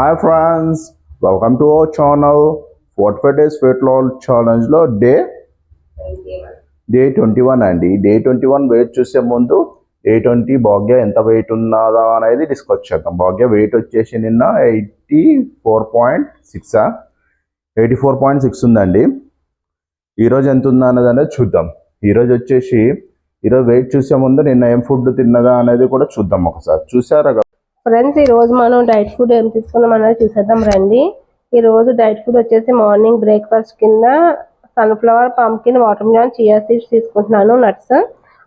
Hi friends welcome to our channel forty five days weight loss ఛాలెంజ్లో day day twenty one అండి. Day twenty one weight చూసే ముందు day twenty భాగ్య ఎంత wait ఉన్నదా అనేది discuss చేద్దాం. భాగ్య weight వచ్చేసి నిన్న ఎయిటీ ఫోర్ పాయింట్ సిక్సా ఎయిటీ ఫోర్ పాయింట్ సిక్స్ ఉందండి ఈరోజు ఎంత ఉందా అనేది అనేది చూద్దాం ఈరోజు వచ్చేసి ఈరోజు వెయిట్ చూసే ముందు నిన్న ఏం ఫుడ్ తిన్నదా అనేది కూడా చూద్దాం ఒకసారి. చూసారా ఫ్రెండ్స్ ఈరోజు మనం డైట్ ఫుడ్ ఏం తీసుకున్నాం అనేది చూసేద్దాం రండి. ఈరోజు డైట్ ఫుడ్ వచ్చేసి మార్నింగ్ బ్రేక్ఫాస్ట్ కింద sunflower pumpkin watermelon chia seeds తీసుకుంటున్నాను నట్స్.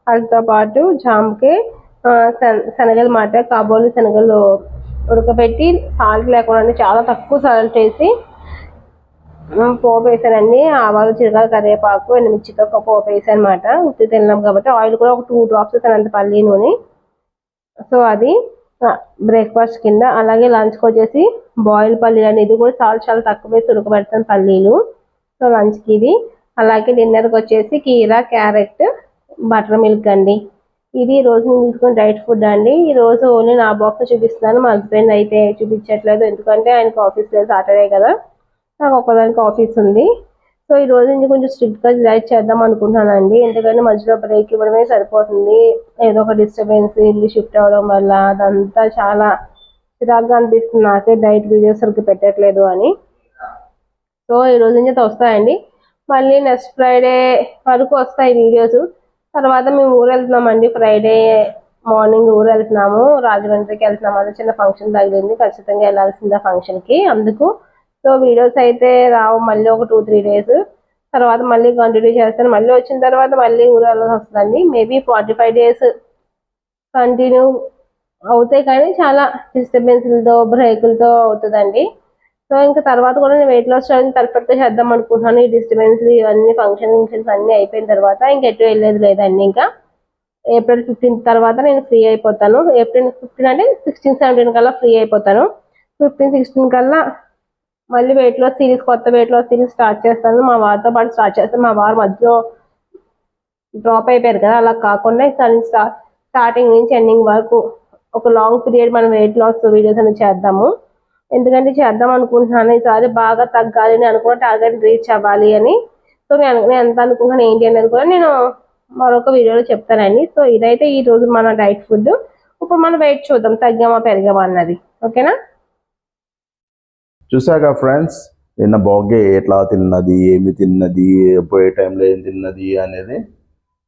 వాటితో పాటు జామ్కి శన- శనగలు మాట కాబోలు శనగలు ఉడకబెట్టి సాల్ట్ లేకుండా చాలా తక్కువ సాల్ట్ వేసి పోపు వేసానండి. ఆవాలు చిరకాయ కరివేపాకు ఎండుమిర్చితో ఒక పోపు వేసాను అనమాట ఉత్తి తిన్నాం కాబట్టి ఆయిల్ కూడా ఒక టూ డ్రాప్స్ వేసాను అంత పల్లి నూనె సో అది బ్రేక్ఫాస్ట్ కింద అలాగే లంచ్కి వచ్చేసి బాయిల్ పల్లీలు అని ఇది కూడా చాలా చాలా తక్కువ వేసి ఉడకబెడతాను పల్లీలు సో లంచ్కి ఇది. అలాగే డిన్నర్కి వచ్చేసి కీరా క్యారెట్ బటర్ మిల్క్ అండి. ఇది రోజు నేను తీసుకున్న డైట్ ఫుడ్ అండి. ఈ రోజు ఓన్లీ నా బాక్స్ చూపిస్తున్నాను. మా హస్బెండ్ అయితే చూపించట్లేదు. ఎందుకంటే ఆయనకు ఆఫీస్ లేదు సాటర్డే కదా. నాకు ఒక్కదానికి ఆఫీస్ ఉంది. సో ఈ రోజు నుంచి కొంచెం స్ట్రిక్ట్గా డైట్ చేద్దాం అనుకుంటున్నానండి. ఎందుకంటే మధ్యలో బ్రేక్ ఇవ్వడమే సరిపోతుంది. ఏదో ఒక డిస్టర్బెన్స్ ఇల్లు షిఫ్ట్ అవ్వడం వల్ల అదంతా చాలా చిరాగ్గా అనిపిస్తుంది. నాకే డైట్ వీడియోస్ సరికి పెట్టట్లేదు అని. సో ఈ రోజు నుంచి అయితే వస్తాయండి. మళ్ళీ నెక్స్ట్ ఫ్రైడే వరకు వస్తాయి వీడియోస్. తర్వాత మేము ఊరు వెళ్తున్నామండి. ఫ్రైడే మార్నింగ్ ఊరు వెళ్తున్నాము. రాజమండ్రికి వెళ్తున్నాము. అది చిన్న ఫంక్షన్ తగిలింది. ఖచ్చితంగా వెళ్ళాల్సిందే ఫంక్షన్కి అందుకు సో వీడియోస్ అయితే రావు మళ్ళీ ఒక టూ త్రీ డేస్. తర్వాత మళ్ళీ కంటిన్యూ చేస్తాను. మళ్ళీ వచ్చిన తర్వాత మళ్ళీ ఊరు వెళ్ళాల్సి వస్తుందండి. Maybe forty five days continue అవుతాయి కానీ చాలా డిస్టర్బెన్స్లతో బ్రేకులతో అవుతుందండి. సో ఇంకా తర్వాత కూడా నేను వెయిట్ లాస్ ఛాలెంజ్ పర్ఫెక్ట్గా చేద్దాం అనుకుంటున్నాను. ఈ డిస్టర్బెన్స్ ఇవన్నీ ఫంక్షన్ ఫంక్షన్స్ అన్నీ అయిపోయిన తర్వాత ఇంకా ఎటు వెళ్ళేది లేదండి ఇంకా. ఏప్రిల్ ఫిఫ్టీన్త్ తర్వాత నేను ఫ్రీ అయిపోతాను. ఏప్రిల్ ఫిఫ్టీన్ అంటే సిక్స్టీన్ సెవెంటీన్ కల్లా ఫ్రీ అయిపోతాను. ఫిఫ్టీన్ సిక్స్టీన్ కల్లా మళ్ళీ వెయిట్ లాస్ సిరీస్ కొత్త వెయిట్ లాస్ సిరీస్ స్టార్ట్ చేస్తాను. మా వారితో పాటు స్టార్ట్ చేస్తాను మా వారు మధ్యలో డ్రాప్ అయిపోయారు కదా అలా కాకుండా సన్ స్టార్ట్ స్టార్టింగ్ నుంచి ఎండింగ్ వరకు ఒక లాంగ్ పీరియడ్ మనం వెయిట్ లాస్ వీడియోస్ అనేది చేద్దాము. ఎందుకంటే చేద్దాం అనుకుంటున్నాను ఈసారి బాగా తగ్గాలి అని అనుకున్న టార్గెట్ రీచ్ అవ్వాలి అని. సో నేను నేను ఎంత అనుకుంటున్నాను ఏంటి అనేది కూడా నేను మరొక వీడియోలో చెప్తానండి. సో ఇదైతే ఈ రోజు మన డైట్ ఫుడ్ ఇప్పుడు మనం వెయిట్ చూద్దాం తగ్గామా పెరిగామా అన్నది. ఓకేనా? చూసాక ఫ్రెండ్స్? నిన్న భాగ్య ఎట్లా తిన్నది ఏమి తిన్నది పోయే టైంలో ఏం తిన్నది అనేది.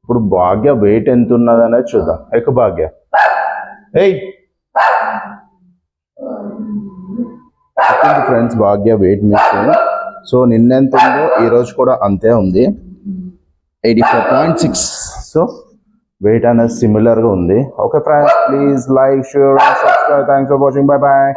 ఇప్పుడు భాగ్య వెయిట్ ఎంత ఉన్నది అనేది చూద్దాం. ఎక్కువ భాగ్య. ఏయ్! Friends Bhagya weight miss so నిన్నెంత ఉందో ఈ రోజు కూడా అంతే ఉంది. Eighty four point six. So weight అనేది సిమిలర్గా ఉంది. Okay friends please like share subscribe. Thanks for watching. Bye bye